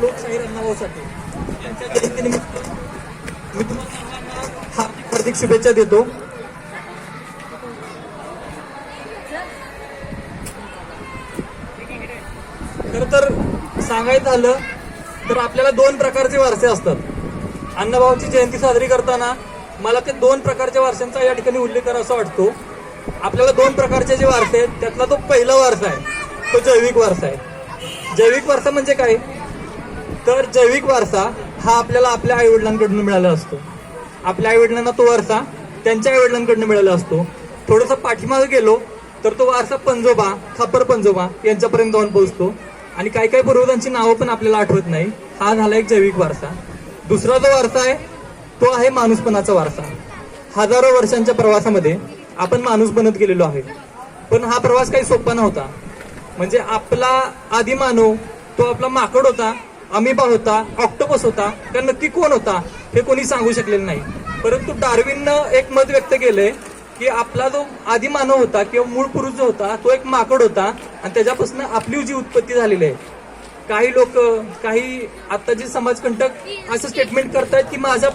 लोकशाही अण्णाभाऊसाठी यांच्या जयंतीनिमित्त मी तुम्हाला सर्वांना हार्दिक हार्दिक शुभेच्छा देतो. खर तर सांगायचं झालं तर आपल्याला दोन प्रकारचे वारसे असतात. अण्णाभाऊची जयंती साजरी करताना मला ते दोन प्रकारच्या वारशांचा या ठिकाणी उल्लेख करावा वाटतो. आपल्याला दोन प्रकारचे जे वारसे आहेत त्यातला तो पहिला वारसा आहे तो जैविक वारसा आहे. जैविक वारसा म्हणजे काय? तर जैविक वारसा हा आपल्याला आपल्या आईवडिलांकडून मिळाला असतो. आपल्या आईवडिलांना तो वारसा त्यांच्या आईवडिलांकडून मिळाला असतो. थोडंसं पाठीमागे गेलो तर तो वारसा पंजोबा खापर पंजोबा यांच्यापर्यंत जाऊन पोहोचतो. आणि काही काही पूर्वजांची नावं पण आपल्याला आठवत नाही. हा झाला एक जैविक वारसा. दुसरा जो वारसा आहे तो आहे माणूसपणाचा वारसा. हजारो वर्षांच्या प्रवासामध्ये आपण माणूस बनत गेलेलो आहे. पण हा प्रवास काही सोपा नव्हता. म्हणजे आपला आदिमानव तो आपला माकड होता अमिबा होता ऑक्टोपस होता का नक्की कोण होता हे कोणी सांगू शकलेलं नाही. परंतु डार्विननं एक मत व्यक्त केलंय की आपला जो आदी मानव होता किंवा मूळ पुरुष जो होता तो एक माकड होता आणि त्याच्यापासून आपली जी उत्पत्ती झालेली आहे. काही लोक काही आताचे समाजकंटक असं स्टेटमेंट करतायत की माझा